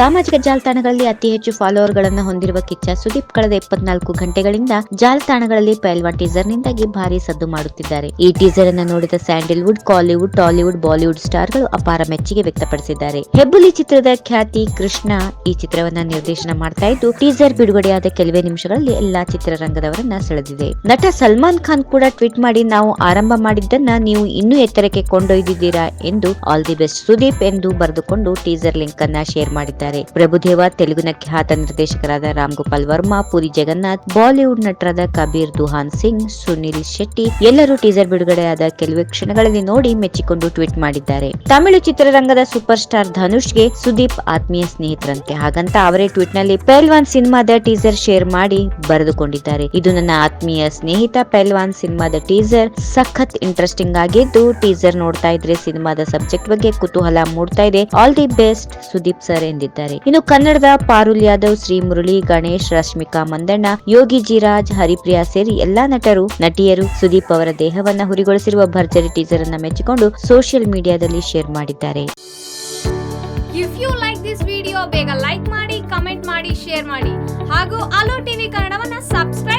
ಸಾಮಾಜಿಕ ಜಾಲತಾಣಗಳಲ್ಲಿ ಅತಿ ಹೆಚ್ಚು ಫಾಲೋವರ್ಗಳನ್ನು ಹೊಂದಿರುವ ಕಿಚ್ಚ ಸುದೀಪ್ ಕಳೆದ ಇಪ್ಪತ್ನಾಲ್ಕು ಗಂಟೆಗಳಿಂದ ಜಾಲತಾಣಗಳಲ್ಲಿ ಪೈಲ್ವಾ ಟೀಸರ್ ನಿಂದಾಗಿ ಭಾರಿ ಸದ್ದು ಮಾಡುತ್ತಿದ್ದಾರೆ. ಈ ಟೀಸರ್ ಅನ್ನು ನೋಡಿದ ಸ್ಯಾಂಡಲ್ವುಡ್, ಕಾಲಿವುಡ್, ಟಾಲಿವುಡ್, ಬಾಲಿವುಡ್ ಸ್ಟಾರ್ಗಳು ಅಪಾರ ಮೆಚ್ಚುಗೆ ವ್ಯಕ್ತಪಡಿಸಿದ್ದಾರೆ. ಹೆಬ್ಬುಲಿ ಚಿತ್ರದ ಖ್ಯಾತಿ ಕೃಷ್ಣ ಈ ಚಿತ್ರವನ್ನ ನಿರ್ದೇಶನ ಮಾಡ್ತಾ ಇದ್ದು, ಟೀಸರ್ ಬಿಡುಗಡೆಯಾದ ಕೆಲವೇ ನಿಮಿಷಗಳಲ್ಲಿ ಎಲ್ಲಾ ಚಿತ್ರರಂಗದವರನ್ನ ಸೆಳೆದಿದೆ. ನಟ ಸಲ್ಮಾನ್ ಖಾನ್ ಕೂಡ ಟ್ವೀಟ್ ಮಾಡಿ, ನಾವು ಆರಂಭ ಮಾಡಿದ್ದನ್ನ ನೀವು ಇನ್ನೂ ಎತ್ತರಕ್ಕೆ ಕೊಂಡೊಯ್ದಿದ್ದೀರಾ? ಎಂದು ಆಲ್ ದಿ ಬೆಸ್ಟ್ ಸುದೀಪ್ ಎಂದು ಬರೆದುಕೊಂಡು ಟೀಸರ್ ಲಿಂಕ್ ಅನ್ನ ಶೇರ್ ಮಾಡಿದ್ದಾರೆ. ಪ್ರಭುದೇವ, ತೆಲುಗಿನ ಖ್ಯಾತ ನಿರ್ದೇಶಕರಾದ ರಾಮ್ ಗೋಪಾಲ್ ವರ್ಮಾ, ಪುರಿ ಜಗನ್ನಾಥ್, ಬಾಲಿವುಡ್ ನಟರಾದ ಕಬೀರ್ ದುಹಾನ್ ಸಿಂಗ್, ಸುನಿಲ್ ಶೆಟ್ಟಿ ಎಲ್ಲರೂ ಟೀಸರ್ ಬಿಡುಗಡೆಯಾದ ಕೆಲವೇ ಕ್ಷಣಗಳಲ್ಲಿ ನೋಡಿ ಮೆಚ್ಚಿಕೊಂಡು ಟ್ವೀಟ್ ಮಾಡಿದ್ದಾರೆ. ತಮಿಳು ಚಿತ್ರರಂಗದ ಸೂಪರ್ ಸ್ಟಾರ್ ಧನುಷ್ಗೆ ಸುದೀಪ್ ಆತ್ಮೀಯ ಸ್ನೇಹಿತರಂತೆ. ಹಾಗಂತ ಅವರೇ ಟ್ವೀಟ್ನಲ್ಲಿ ಪೆಲ್ವಾನ್ ಸಿನಿಮಾದ ಟೀಸರ್ ಶೇರ್ ಮಾಡಿ ಬರೆದುಕೊಂಡಿದ್ದಾರೆ. ಇದು ನನ್ನ ಆತ್ಮೀಯ ಸ್ನೇಹಿತ ಪೆಲ್ವಾನ್ ಸಿನಿಮಾದ ಟೀಸರ್. ಸಖತ್ ಇಂಟ್ರೆಸ್ಟಿಂಗ್ ಆಗಿದ್ದು ಟೀಸರ್ ನೋಡ್ತಾ ಇದ್ರೆ ಸಿನಿಮಾದ ಸಬ್ಜೆಕ್ಟ್ ಬಗ್ಗೆ ಕುತೂಹಲ ಮೂಡ್ತಾ ಇದೆ. All the best Sudeep sir ಎಂದಿದ್ದಾರೆ. ಇನ್ನು ಕನ್ನಡದ ಪಾರುಲ್ ಯಾದವ್, ಶ್ರೀ ಮುರಳಿ, ಗಣೇಶ್, ರಶ್ಮಿಕಾ ಮಂದಣ್ಣ, ಯೋಗಿ ಜಿರಾಜ್, ಹರಿಪ್ರಿಯಾ ಸೇರಿ ಎಲ್ಲಾ ನಟರು, ನಟಿಯರು ಸುದೀಪ್ ಅವರ ದೇಹವನ್ನ ಹುರಿಗೊಳಿಸಿರುವ ಭರ್ಜರಿ ಟೀಸರ್ ಅನ್ನ ಮೆಚ್ಚಿಕೊಂಡು ಸೋಷಿಯಲ್ ಮೀಡಿಯಾದಲ್ಲಿ ಶೇರ್ ಮಾಡಿದ್ದಾರೆ. If you like this video ಬೇಗ ಲೈಕ್ ಮಾಡಿ ಕಮೆಂಟ್ ಮಾಡಿ ಶೇರ್ ಮಾಡಿ. ಹಾಗೂ ಅಲೋ ಟಿವಿ ಕನ್ನಡವನ್ನ ಸಬ್ಸ್ಕ್ರೈಬ್